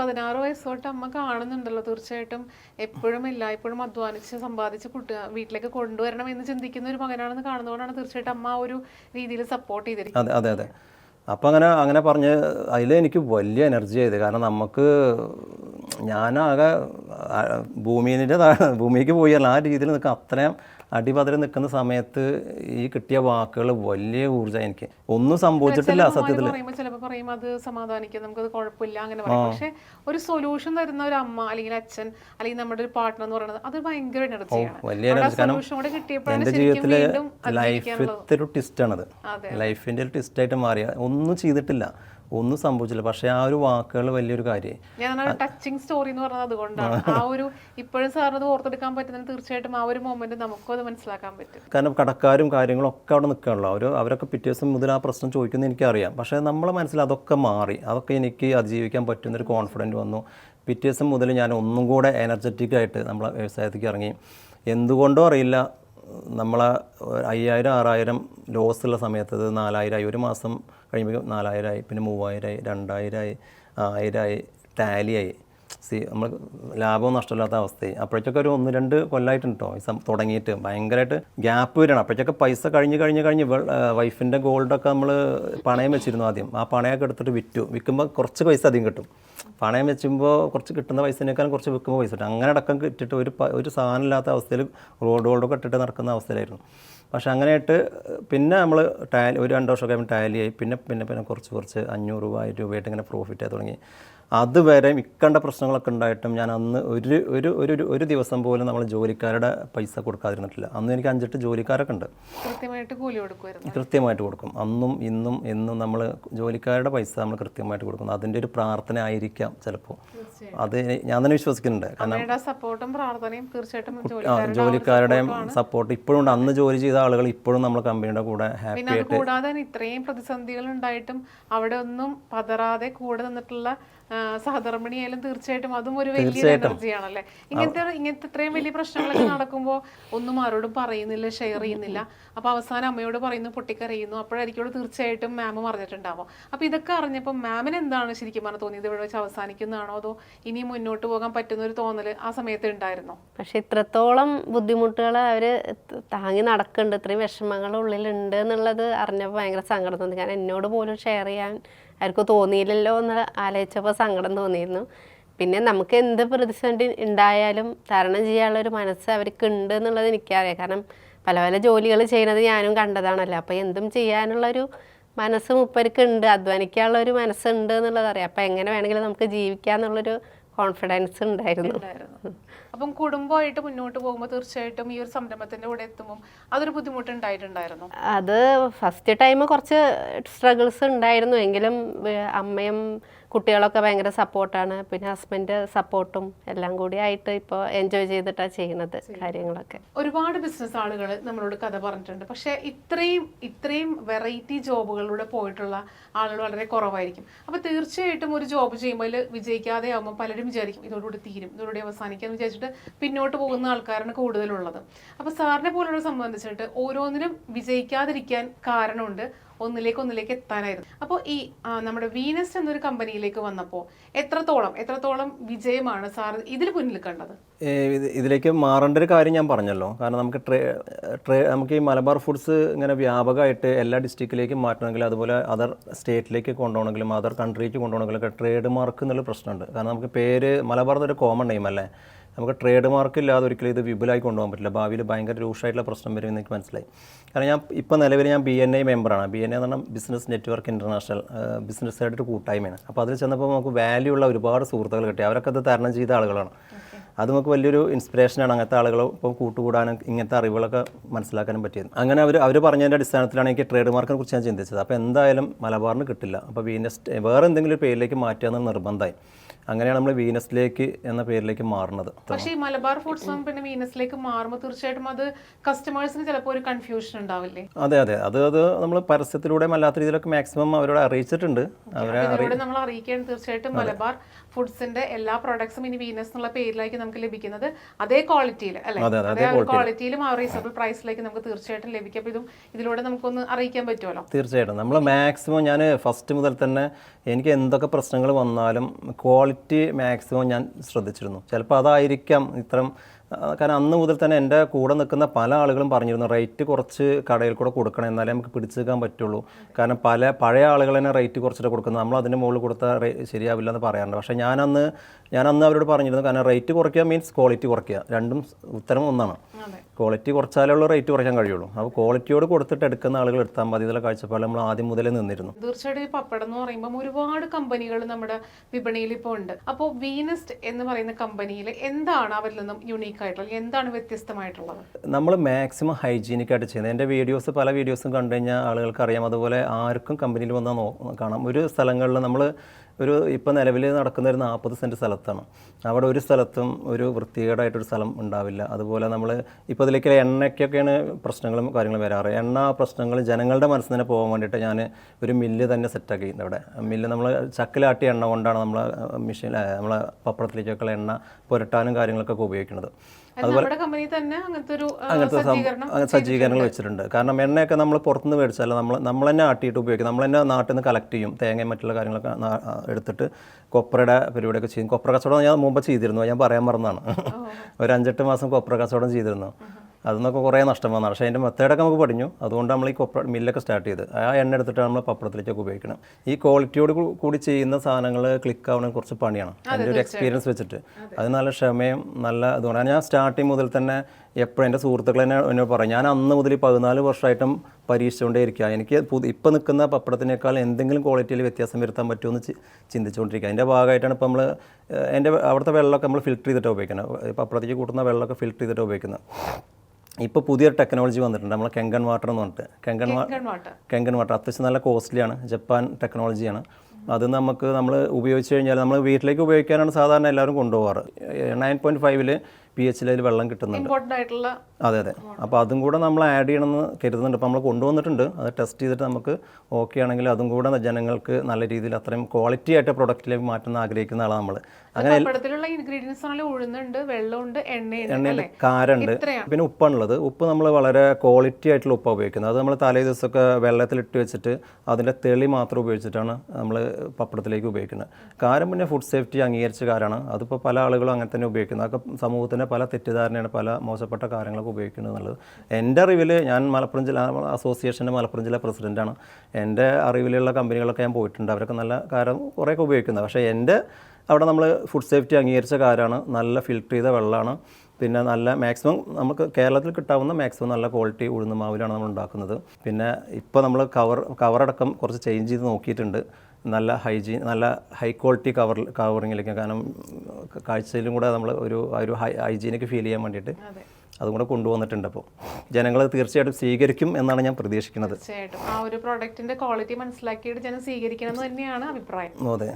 പതിനാറ് വയസ്സ് തൊട്ട് അമ്മ കാണുന്നുണ്ടല്ലോ തീർച്ചയായിട്ടും. എപ്പോഴും എല്ലായ്പ്പോഴും അധ്വാനിച്ച് സമ്പാദിച്ച് കുട്ടി വീട്ടിലേക്ക് കൊണ്ടുവരണം എന്ന് ചിന്തിക്കുന്ന ഒരു മകനാണെന്ന് കാണുന്നതുകൊണ്ടാണ് തീർച്ചയായിട്ടും അമ്മ ആ ഒരു രീതിയിൽ സപ്പോർട്ട് ചെയ്തിരിക്കുന്നത്. അതെ അതെ അപ്പോൾ അങ്ങനെ അങ്ങനെ പറഞ്ഞ് അതിൽ എനിക്ക് വലിയ എനർജി ആയത്. കാരണം നമുക്ക് ഞാനാകെ ഭൂമിന്റെ ഭൂമിക്ക് പോയല്ല ആ രീതിയിൽ നിൽക്കുക അത്രയും അടിപതറി നിൽക്കുന്ന സമയത്ത് ഈ കിട്ടിയ വാക്കുകൾ വലിയ ഊർജം എനിക്ക്. ഒന്നും സംഭവിച്ചിട്ടില്ല സത്യത്തിൽ ചിലപ്പോൾ പറയും അത് സമാധാനിക്കുക നമുക്കത് കുഴപ്പമില്ല അങ്ങനെ പറയും. പക്ഷെ ഒരു സൊല്യൂഷൻ തരുന്ന ഒരു അമ്മ അല്ലെങ്കിൽ അച്ഛൻ അല്ലെങ്കിൽ നമ്മുടെ ഒരു പാർട്ട്ണർ എന്ന് പറയുന്നത് അത് ഭയങ്കര എനർജിയാണ് വലിയ എന്റെ ജീവിതത്തിലെ ലൈഫിലത്തെ ഒരു ട്വിസ്റ്റാണത് ലൈഫിന്റെ ഒരു ട്വിസ്റ്റായിട്ട് മാറിയ. ഒന്നും ചെയ്തിട്ടില്ല. ഒന്നും സംഭവിച്ചില്ല. പക്ഷേ ആ ഒരു വാക്കുകൾ വലിയൊരു കാര്യം ഞാൻ ടച്ചിങ് സ്റ്റോറി എന്ന് പറഞ്ഞത് അതുകൊണ്ടാണ്. ആ. ഒരു ഇപ്പോഴും സാറിന് അത് ഓർത്തെടുക്കാൻ പറ്റുന്നത് തീർച്ചയായിട്ടും ആ ഒരു മൊമെന്റ് നമുക്കും അത് മനസ്സിലാക്കാൻ പറ്റും. കാരണം കടക്കാരും കാര്യങ്ങളും ഒക്കെ അവിടെ നിൽക്കാനുള്ള അവർ അവരൊക്കെ പിറ്റേ ദിവസം മുതൽ ആ പ്രശ്നം ചോദിക്കുന്നത് എനിക്കറിയാം. പക്ഷേ നമ്മളെ മനസ്സിൽ അതൊക്കെ മാറി. അതൊക്കെ എനിക്ക് അതിജീവിക്കാൻ പറ്റുന്നൊരു കോൺഫിഡന്റ് വന്നു. പിറ്റേ ദിവസം മുതൽ ഞാൻ ഒന്നും കൂടെ എനർജറ്റിക് ആയിട്ട് നമ്മളെ വ്യവസായത്തേക്ക് ഇറങ്ങി. എന്തുകൊണ്ടോ അറിയില്ല. നമ്മളെ അയ്യായിരം ആറായിരം ലോസ് ഉള്ള സമയത്ത് അത് നാലായിരമായി ഒരു മാസം കഴിയുമ്പോൾ നാലായിരമായി പിന്നെ മൂവായിരമായി രണ്ടായിരമായി ആയിരമായി ടാലിയായി സി നമ്മൾ ലാഭവും നഷ്ടമില്ലാത്ത അവസ്ഥയായി. അപ്പോഴേക്കൊക്കെ ഒരു ഒന്ന് രണ്ട് കൊല്ലമായിട്ടുണ്ട് കേട്ടോ ഈ തുടങ്ങിയിട്ട്. ഭയങ്കരമായിട്ട് ഗ്യാപ്പ് വരണം. അപ്പോഴേക്കൊക്കെ പൈസ കഴിഞ്ഞ് കഴിഞ്ഞ് കഴിഞ്ഞ് വൈഫിന്റെ ഗോൾഡൊക്കെ നമ്മൾ പണയം വെച്ചിരുന്നു ആദ്യം. ആ പണയൊക്കെ എടുത്തിട്ട് വിറ്റു. വിൽക്കുമ്പോൾ കുറച്ച് പൈസ അധികം കിട്ടും. പണയം വെച്ചുമ്പോൾ കുറച്ച് കിട്ടുന്ന പൈസനേക്കാളും കുറച്ച് വിൽക്കുമ്പോൾ പൈസ കിട്ടും. അങ്ങനെ അടക്കം കിട്ടിയിട്ട് ഒരു ഒരു സാധനം ഇല്ലാത്ത അവസ്ഥയിൽ റോഡ് ഗോൾഡൊക്കെ ഇട്ടിട്ട് നടക്കുന്ന അവസ്ഥയിലായിരുന്നു. പക്ഷെ അങ്ങനെയായിട്ട് പിന്നെ നമ്മൾ ടാലി ഒരു രണ്ട് വർഷമൊക്കെ ടാലി ആയി. പിന്നെ പിന്നെ പിന്നെ കുറച്ച് കുറച്ച് അഞ്ഞൂറ് രൂപ ആയിരം രൂപയായിട്ട് ഇങ്ങനെ പ്രോഫിറ്റ് ആയി തുടങ്ങി. അതുവരെ ഇക്കണ്ട പ്രശ്നങ്ങളൊക്കെ ഉണ്ടായിട്ടും ഞാൻ അന്ന് ഒരു ഒരു ഒരു ഒരു- ദിവസം പോലും നമ്മൾ ജോലിക്കാരുടെ പൈസ കൊടുക്കാതിരുന്നിട്ടില്ല. അന്ന് എനിക്ക് അഞ്ചെട്ട് ജോലിക്കാരൊക്കെ ഉണ്ട്. കൃത്യമായിട്ട് കൊടുക്കും. അന്നും ഇന്നും എന്നും നമ്മൾ ജോലിക്കാരുടെ പൈസ നമ്മൾ കൃത്യമായിട്ട് കൊടുക്കുന്നു. അതിന്റെ ഒരു പ്രാർത്ഥന ആയിരിക്കാം ചിലപ്പോൾ. അത് ഞാൻ തന്നെ വിശ്വസിക്കുന്നുണ്ട്. കാരണം സപ്പോർട്ടും പ്രാർത്ഥനയും തീർച്ചയായിട്ടും ജോലിക്കാരുടെയും സപ്പോർട്ട് ഇപ്പോഴും ഉണ്ട്. അന്ന് ജോലി ചെയ്ത ആളുകൾ ഇപ്പോഴും നമ്മൾ കമ്പനിയുടെ കൂടെ ഹാപ്പി ആയിട്ട് കൂടാതെ ഇത്രയും പ്രതിസന്ധികൾ ഉണ്ടായിട്ടും അവിടെ ഒന്നും പതറാതെ കൂടെ നിന്നിട്ടുള്ള സഹധർമ്മിണിയായാലും തീർച്ചയായിട്ടും അതും ഒരു വലിയ എനർജിയാണല്ലേ ഇങ്ങനത്തെ ഇങ്ങനത്തെ ഇത്രയും വലിയ പ്രശ്നങ്ങളൊക്കെ നടക്കുമ്പോൾ ഒന്നും ആരോടും പറയുന്നില്ല ഷെയർ ചെയ്യുന്നില്ല. അപ്പൊ അവസാനം അമ്മയോട് പറയുന്നു പൊട്ടിക്കറിയുന്നു അപ്പോഴായിരിക്കും തീർച്ചയായിട്ടും മാം പറഞ്ഞിട്ടുണ്ടാവും. അപ്പൊ ഇതൊക്കെ അറിഞ്ഞപ്പോൾ മാമിന് എന്താണ് ശരിക്കും പറഞ്ഞാൽ തോന്നിയത്? ഇവിടെ വെച്ച് അവസാനിക്കുന്നതാണോ? അതോ ഇനി മുന്നോട്ട് പോകാൻ പറ്റുന്ന ഒരു തോന്നൽ ആ സമയത്ത് ഉണ്ടായിരുന്നോ? പക്ഷെ ഇത്രത്തോളം ബുദ്ധിമുട്ടുകൾ അവർ താങ്ങി നടക്കുന്നുണ്ട്. ഇത്രയും വിഷമങ്ങൾ ഉള്ളിലുണ്ട് എന്നുള്ളത് അറിഞ്ഞപ്പോൾ ഭയങ്കര സങ്കടം തോന്നി. കാരണം എന്നോട് പോലും ഷെയർ ചെയ്യാൻ അവർക്ക് തോന്നിയില്ലല്ലോ എന്ന് ആലോചിച്ചപ്പോൾ സങ്കടം തോന്നിയിരുന്നു. പിന്നെ നമുക്ക് എന്ത് പ്രതിസന്ധി ഉണ്ടായാലും തരണം ചെയ്യാനുള്ള ഒരു മനസ്സ് അവർക്ക് ഉണ്ട് എന്നുള്ളത് എനിക്കറിയാം. കാരണം പല പല ജോലികൾ ചെയ്യുന്നത് ഞാനും കണ്ടതാണല്ലോ. അപ്പോൾ എന്തും ചെയ്യാനുള്ളൊരു മനസ്സ് മുപ്പർക്ക് ഉണ്ട്. അധ്വാനിക്കാനുള്ള ഒരു മനസ്സുണ്ട് എന്നുള്ളത് അറിയാം. അപ്പോൾ എങ്ങനെ വേണമെങ്കിലും നമുക്ക് ജീവിക്കാന്നുള്ളൊരു കോൺഫിഡൻസ് ഉണ്ടായിരുന്നു. അപ്പം കുടുംബമായിട്ട് മുന്നോട്ട് പോകുമ്പോൾ തീർച്ചയായിട്ടും ഈ ഒരു സംരംഭത്തിന്റെ കൂടെ എത്തുമ്പോൾ അതൊരു ബുദ്ധിമുട്ട് ഉണ്ടായിട്ടുണ്ടായിരുന്നു അത് ഫസ്റ്റ് ടൈം കുറച്ച് സ്ട്രഗിൾസ് ഉണ്ടായിരുന്നു. എങ്കിലും അമ്മയും കുട്ടികളൊക്കെ ഭയങ്കര സപ്പോർട്ടാണ് പിന്നെ ഹസ്ബൻഡ് സപ്പോർട്ടും എല്ലാം കൂടി ആയിട്ട് ഇപ്പോൾ എൻജോയ് ചെയ്തിട്ടാണ് ചെയ്യുന്നത് കാര്യങ്ങളൊക്കെ. ഒരുപാട് ബിസിനസ് ആളുകൾ നമ്മളോട് കഥ പറഞ്ഞിട്ടുണ്ട്. പക്ഷേ ഇത്രയും ഇത്രയും വെറൈറ്റി ജോബുകളിലൂടെ പോയിട്ടുള്ള ആളുകൾ വളരെ കുറവായിരിക്കും. അപ്പോൾ തീർച്ചയായിട്ടും ഒരു ജോബ് ചെയ്യുമ്പോൾ വിജയിക്കാതെ ആകുമ്പോൾ പലരും വിചാരിക്കും ഇതോടുകൂടി തീരും ഇതോടുകൂടി അവസാനിക്കാന്ന് വിചാരിച്ചിട്ട് പിന്നോട്ട് പോകുന്ന ആൾക്കാരാണ് കൂടുതലുള്ളത്. അപ്പോൾ സാറിനെ പോലുള്ള സംബന്ധിച്ചിട്ട് ഓരോന്നിനും വിജയിക്കാതിരിക്കാൻ കാരണമുണ്ട്. ഒന്നിലേക്ക് ഒന്നിലേക്ക് എത്താനായിരുന്നു. അപ്പോൾ ഈ നമ്മുടെ വീനസ് എന്നൊരു കമ്പനിയിലേക്ക് വന്നപ്പോൾ എത്രത്തോളം എത്രത്തോളം വിജയമാണ് സാർ ഇതിൽ മുന്നിൽ കണ്ടത്? ഇതിലേക്ക് മാറേണ്ട ഒരു കാര്യം ഞാൻ പറഞ്ഞല്ലോ. കാരണം നമുക്ക് ട്രേ ട്രേ നമുക്ക് ഈ മലബാർ ഫുഡ്സ് ഇങ്ങനെ വ്യാപകമായിട്ട് എല്ലാ ഡിസ്ട്രിക്റ്റിലേക്കും മാറ്റണമെങ്കിൽ അതുപോലെ അതർ സ്റ്റേറ്റിലേക്ക് കൊണ്ടുപോകണമെങ്കിലും അതർ കൺട്രിക്ക് കൊണ്ടുപോകണമെങ്കിലും ഒക്കെ ട്രേഡ് മാർക്ക് എന്നുള്ള പ്രശ്നമുണ്ട്. കാരണം നമുക്ക് പേര് മലബാർ എന്നൊരു കോമൺ നെയിം അല്ലേ? നമുക്ക് ട്രേഡ് മാർക്ക് ഇല്ലാതെ ഒരിക്കലും ഇത് വിപുലായി കൊണ്ടുപോകാൻ പറ്റില്ല. ഭാവിയിൽ ഭയങ്കര രൂക്ഷമായിട്ടുള്ള പ്രശ്നം വരും എനിക്ക് മനസ്സിലായി. കാരണം ഞാൻ ഇപ്പോൾ നിലവിൽ ഞാൻ ബി എൻ ഐ മെമ്പറാണ് ബി എൻ ഐ എന്ന് പറഞ്ഞാൽ ബിസിനസ് നെറ്റ്വർക്ക് ഇന്റർനാഷണൽ ബിസിനസ്സായിട്ട് ഒരു കൂട്ടായ്മയാണ്. അപ്പോൾ അതിൽ ചെന്നപ്പോൾ നമുക്ക് വാല്യൂ ഉള്ള ഒരുപാട് സുഹൃത്തുക്കൾ കിട്ടി. അവരൊക്കെ അത് തരണം ചെയ്ത ആളുകളാണ്. അത് നമുക്ക് വലിയൊരു ഇൻസ്പിറേഷനാണ് അങ്ങനത്തെ ആളുകൾ ഇപ്പോൾ കൂട്ടുകൂടാനും ഇങ്ങനത്തെ അറിവുകളൊക്കെ മനസ്സിലാക്കാനും പറ്റിയത്. അങ്ങനെ അവർ അവർ പറഞ്ഞതിന്റെ അടിസ്ഥാനത്തിലാണ് എനിക്ക് ട്രേഡ് മാർക്കിനെ കുറിച്ച് ഞാൻ ചിന്തിച്ചത്. അപ്പോൾ എന്തായാലും മലബാറിന് കിട്ടില്ല. അപ്പോൾ വീനസ് വേറെ എന്തെങ്കിലും പേരിലേക്ക് മാറ്റുക എന്നുള്ള നിർബന്ധമായി. അങ്ങനെയാണ് നമ്മൾ വീനസിലേക്ക് എന്ന പേരിലേക്ക് മാറുന്നത്. പക്ഷേ ഈ മലബാർ ഫുഡ്സും പിന്നെ വീനസിലേക്ക് മാറുമ്പോൾ തീർച്ചയായിട്ടും അത് കസ്റ്റമേഴ്സിന് ചിലപ്പോൾ ഒരു കൺഫ്യൂഷൻ ഉണ്ടാവില്ലേ? അതെ അതെ. അത് അത് നമ്മൾ പരസ്യത്തിലൂടെ അല്ലാത്ത രീതിയിലൊക്കെ മാക്സിമം അവരോട് അറിയിച്ചിട്ടുണ്ട്. അവരെ നമ്മൾ അറിയിക്കാൻ തീർച്ചയായിട്ടും മലബാർ ഫുഡ്സിന്റെ എല്ലാ പ്രോഡക്ട്സും ഇനി വീനസ് എന്നുള്ള പേരിലേക്ക് നമുക്ക് ലഭിക്കുന്നത് അതേ ക്വാളിറ്റിയിൽ അല്ലെ? അതെ, ക്വാളിറ്റിയിലും ആ റീസണബിൾ പ്രൈസിലേക്ക് നമുക്ക് തീർച്ചയായിട്ടും ലഭിക്കും. ഇതും ഇതിലൂടെ നമുക്കൊന്ന് അറിയിക്കാൻ പറ്റുമല്ലോ? തീർച്ചയായിട്ടും. നമ്മൾ മാക്സിമം ഞാൻ ഫസ്റ്റ് മുതൽ തന്നെ എനിക്ക് എന്തൊക്കെ പ്രശ്നങ്ങൾ വന്നാലും ക്വാളിറ്റി മാക്സിമം ഞാൻ ശ്രദ്ധിച്ചിരുന്നു. ചിലപ്പോൾ അതായിരിക്കാം ഇത്തരം കാരണം അന്ന് മുതൽ തന്നെ എന്റെ കൂടെ നിൽക്കുന്ന പല ആളുകളും പറഞ്ഞിരുന്നു റേറ്റ് കുറച്ച് കടയിൽ കൂടെ കൊടുക്കണം എന്നാലേ നമുക്ക് പിടിച്ചു നിൽക്കാൻ പറ്റുള്ളൂ. കാരണം പല പഴയ ആളുകൾ തന്നെ റേറ്റ് കുറച്ചിട്ട് കൊടുക്കുന്നത്. നമ്മൾ അതിന്റെ മുകളിൽ കൊടുത്താൽ ശരിയാവില്ല എന്ന് പറയാറുണ്ട്. പക്ഷേ ഞാനന്ന് ഞാനന്ന് അന്ന് അവരോട് പറഞ്ഞിരുന്നു കാരണം റേറ്റ് കുറയ്ക്കുക മീൻസ് ക്വാളിറ്റി കുറയ്ക്കുക. രണ്ടും ഉത്തരം ഒന്നാണ്. ക്വാളിറ്റി കുറച്ചാലേ ഉള്ളൂ റേറ്റ് കുറയ്ക്കാൻ കഴിയുള്ളൂ. അപ്പോൾ ക്വാളിറ്റിയോട് കൊടുത്തിട്ട് എടുക്കുന്ന ആളുകൾ എടുത്താൽ മതി. ഇതിലെ കാഴ്ചപ്പാട് നമ്മൾ ആദ്യം മുതലേ നിന്നിരുന്നു. തീർച്ചയായിട്ടും ഈ പപ്പടം എന്ന് പറയുമ്പോൾ ഒരുപാട് കമ്പനികൾ നമ്മുടെ വിപണിയിൽ ഇപ്പോൾ ഉണ്ട്. അപ്പോൾ വീനസ്റ്റ് എന്ന് പറയുന്ന കമ്പനിയിൽ എന്താണ് അവരിൽ നിന്നും യുണീക്ക് ആയിട്ടുള്ളത് എന്താണ് വ്യത്യസ്തമായിട്ടുള്ളത്? നമ്മൾ മാക്സിമം ഹൈജീനിക് ആയിട്ട് ചെയ്യുന്നത്. എന്റെ വീഡിയോസ് പല വീഡിയോസും കണ്ടു കഴിഞ്ഞാൽ ആളുകൾക്ക് അറിയാം അതുപോലെ ആർക്കും കമ്പനിയിൽ വന്നാൽ കാണാം. ഒരു സ്ഥലങ്ങളിൽ നമ്മൾ ഒരു ഇപ്പോൾ നിലവിൽ നടക്കുന്ന ഒരു നാൽപ്പത് സെന്റ് സ്ഥലത്താണ്. അവിടെ ഒരു സ്ഥലത്തും ഒരു വൃത്തികേടായിട്ടൊരു സ്ഥലം ഉണ്ടാവില്ല. അതുപോലെ നമ്മൾ ഇപ്പോൾ ഇതിലേക്ക് എണ്ണയ്ക്കൊക്കെയാണ് പ്രശ്നങ്ങളും കാര്യങ്ങളും വരാറ്. എണ്ണ പ്രശ്നങ്ങൾ ജനങ്ങളുടെ മനസ്സിൽ തന്നെ പോകാൻ വേണ്ടിയിട്ട് ഞാൻ ഒരു മില്ല് തന്നെ സെറ്റാക്കി ഇവിടെ. മില്ല് നമ്മൾ ചക്കിലാട്ടിയ എണ്ണ കൊണ്ടാണ് നമ്മൾ മെഷീൻ നമ്മളെ പപ്പടത്തിലേക്കൊക്കെ എണ്ണ പുരട്ടാനും കാര്യങ്ങളൊക്കെ ഉപയോഗിക്കുന്നത്. തന്നെ അങ്ങനത്തെ സജ്ജീകരണങ്ങൾ വെച്ചിട്ടുണ്ട്. കാരണം എണ്ണയൊക്കെ നമ്മൾ പുറത്തുനിന്ന് മേടിച്ചാൽ നമ്മൾ നമ്മൾ തന്നെ ആട്ടിയിട്ട് ഉപയോഗിക്കും. നമ്മൾ തന്നെ നാട്ടിൽ നിന്ന് കളക്ട് ചെയ്യും. തേങ്ങയും മറ്റുള്ള കാര്യങ്ങളൊക്കെ എടുത്തിട്ട് കൊപ്രയുടെ പരിപാടിയൊക്കെ ചെയ്യും. കൊപ്ര കച്ചവടം ഞാൻ മുമ്പ് ചെയ്തിരുന്നു. ഞാൻ പറയാൻ മറന്നാണ്. ഒരു അഞ്ചെട്ട് മാസം കൊപ്ര കച്ചവടം ചെയ്തിരുന്നു. അതിന്നൊക്കെ കുറേ നഷ്ടം വന്നതാണ് പക്ഷേ അതിന്റെ മെത്തേഡൊക്കെ നമുക്ക് പഠിഞ്ഞു. അതുകൊണ്ട് നമ്മൾ ഈ കൊപ്ര മില്ലൊക്കെ സ്റ്റാർട്ട് ചെയ്ത്. ആ എണ്ണ എടുത്തിട്ടാണ് നമ്മൾ പപ്പടത്തിലേക്കൊക്കെ ഉപയോഗിക്കണം ഈ ക്വാളിറ്റിയോട് കൂടി ചെയ്യുന്ന സാധനങ്ങൾ ക്ലിക്ക് ആവണ കുറച്ച് പണിയാണ്. എന്റെ ഒരു എക്സ്പീരിയൻസ് വെച്ചിട്ട്. അത്. നല്ല ക്ഷമയും നല്ല ഇതുകൊണ്ടാണ് ഞാൻ സ്റ്റാർട്ടിങ് മുതൽ തന്നെ എപ്പോഴും എന്റെ സുഹൃത്തുക്കൾ തന്നെ എന്നോട് പറയും ഞാൻ അന്ന് മുതൽ പതിനാല് വർഷമായിട്ടും പരീക്ഷിച്ചുകൊണ്ടേ ഇരിക്കുക എനിക്ക് ഇപ്പം നിൽക്കുന്ന പപ്പടത്തിനേക്കാൾ എന്തെങ്കിലും ക്വാളിറ്റിയിൽ വ്യത്യാസം വരുത്താൻ പറ്റുമെന്ന് ചി- ചിന്തിച്ചുകൊണ്ടിരിക്കുക അതിന്റെ ഭാഗമായിട്ടാണ് ഇപ്പോൾ നമ്മൾ എന്റെ അവിടുത്തെ വെള്ളമൊക്കെ നമ്മൾ ഫിൽറ്റർ ചെയ്തിട്ടാണ് ഉപയോഗിക്കുന്നത് പപ്പടത്തേക്ക് കൂട്ടുന്ന വെള്ളമൊക്കെ ഫിൽറ്റർ ചെയ്തിട്ടാണ് ഉപയോഗിക്കുന്നത്. ഇപ്പോൾ പുതിയൊരു ടെക്നോളജി വന്നിട്ടുണ്ട്. നമ്മൾ കെങ്കൺ വാട്ടർ എന്ന് പറഞ്ഞിട്ട്. കെങ്കൺ വാട്ടർ കെങ്കൺ വാട്ടർ അത്യാവശ്യം നല്ല കോസ്റ്റ്ലിയാണ് ജപ്പാൻ ടെക്നോളജിയാണ് അത് നമുക്ക് നമ്മൾ ഉപയോഗിച്ച് കഴിഞ്ഞാൽ നമ്മൾ വീട്ടിലേക്ക് ഉപയോഗിക്കാനാണ് സാധാരണ എല്ലാവരും കൊണ്ടുപോകാറ് നയൻ പോയിന്റ് ഫൈവിൽ പി എച്ചിൽ അതിൽ വെള്ളം കിട്ടുന്നുണ്ട്. അതെ അതെ. അപ്പോൾ അതും കൂടെ നമ്മൾ ആഡ് ചെയ്യണമെന്ന് കരുതുന്നുണ്ട്. അപ്പോൾ നമ്മൾ കൊണ്ടുവന്നിട്ടുണ്ട്. അത് ടെസ്റ്റ് ചെയ്തിട്ട് നമുക്ക് ഓക്കെ ആണെങ്കിൽ അതും കൂടെ ജനങ്ങൾക്ക് നല്ല രീതിയിൽ അത്രയും ക്വാളിറ്റി ആയിട്ട് പ്രൊഡക്റ്റിലേക്ക് മാറ്റുന്ന ആഗ്രഹിക്കുന്ന ആളാണ് നമ്മൾ അങ്ങനെ പപ്പടത്തിലുള്ള ഇൻഗ്രീഡിയൻസ് ആണെങ്കിൽ ഉഴുന്നുണ്ട് വെള്ളമുണ്ട് എണ്ണയുണ്ട് കാരുണ്ട്. പിന്നെ ഉപ്പാണുള്ളത് ഉപ്പ് നമ്മൾ വളരെ ക്വാളിറ്റി ആയിട്ടുള്ള ഉപ്പാണ് ഉപയോഗിക്കുന്നത്. അത് നമ്മൾ തലേ ദിവസമൊക്കെ വെള്ളത്തിലിട്ട് വെച്ചിട്ട് അതിന്റെ തെളി മാത്രം ഉപയോഗിച്ചിട്ടാണ് നമ്മൾ പപ്പടത്തിലേക്ക് ഉപയോഗിക്കുന്നത്. കാരം പിന്നെ ഫുഡ് സേഫ്റ്റി അംഗീകരിച്ച കാരാണ്. അതിപ്പോൾ പല ആളുകളും അങ്ങനെ തന്നെ ഉപയോഗിക്കുന്നത് അതൊക്കെ സമൂഹത്തിന്റെ പല തെറ്റിദ്ധാരണയാണ് പല മോശപ്പെട്ട കാര്യങ്ങളൊക്കെ ഉപയോഗിക്കുന്നത് എന്നുള്ളത്. എന്റെ അറിവിൽ ഞാൻ മലപ്പുറം ജില്ല അസോസിയേഷന്റെ മലപ്പുറം ജില്ലാ പ്രസിഡന്റാണ് എന്റെ അറിവിലുള്ള കമ്പനികളൊക്കെ ഞാൻ പോയിട്ടുണ്ട്. അവരൊക്കെ നല്ല കാരം കുറേയൊക്കെ ഉപയോഗിക്കുന്നത് പക്ഷേ എന്റെ അവിടെ നമ്മൾ ഫുഡ് സേഫ്റ്റി അംഗീകരിച്ച കാരാണ് നല്ല ഫിൽട്ടർ ചെയ്ത വെള്ളമാണ്. പിന്നെ നല്ല മാക്സിമം നമുക്ക് കേരളത്തിൽ കിട്ടാവുന്ന മാക്സിമം നല്ല ക്വാളിറ്റി ഉഴുന്ന മാവിലാണ് നമ്മൾ ഉണ്ടാക്കുന്നത്. പിന്നെ ഇപ്പോൾ നമ്മൾ കവർ കവറടക്കം കുറച്ച് ചേഞ്ച് ചെയ്ത് നോക്കിയിട്ടുണ്ട്. നല്ല ഹൈജീൻ നല്ല ഹൈ ക്വാളിറ്റി കവർ കവറിങ്ങിലേക്ക് കാരണം കാഴ്ചയിലും കൂടെ നമ്മൾ ഒരു ഒരു ഹൈ ഹൈജീനിക്ക് ഫീൽ ചെയ്യാൻ വേണ്ടിയിട്ട് അതെ. അതും കൂടെ കൊണ്ടുവന്നിട്ടുണ്ട് അപ്പോൾ ജനങ്ങൾ തീർച്ചയായിട്ടും സ്വീകരിക്കും എന്നാണ് ഞാൻ പ്രതീക്ഷിക്കുന്നത്. തീർച്ചയായിട്ടും. ആ ഒരു പ്രോഡക്റ്റിന്റെ ക്വാളിറ്റി മനസ്സിലാക്കിയിട്ട് ജനം സ്വീകരിക്കണം എന്ന് തന്നെയാണ് അഭിപ്രായം. അതെ.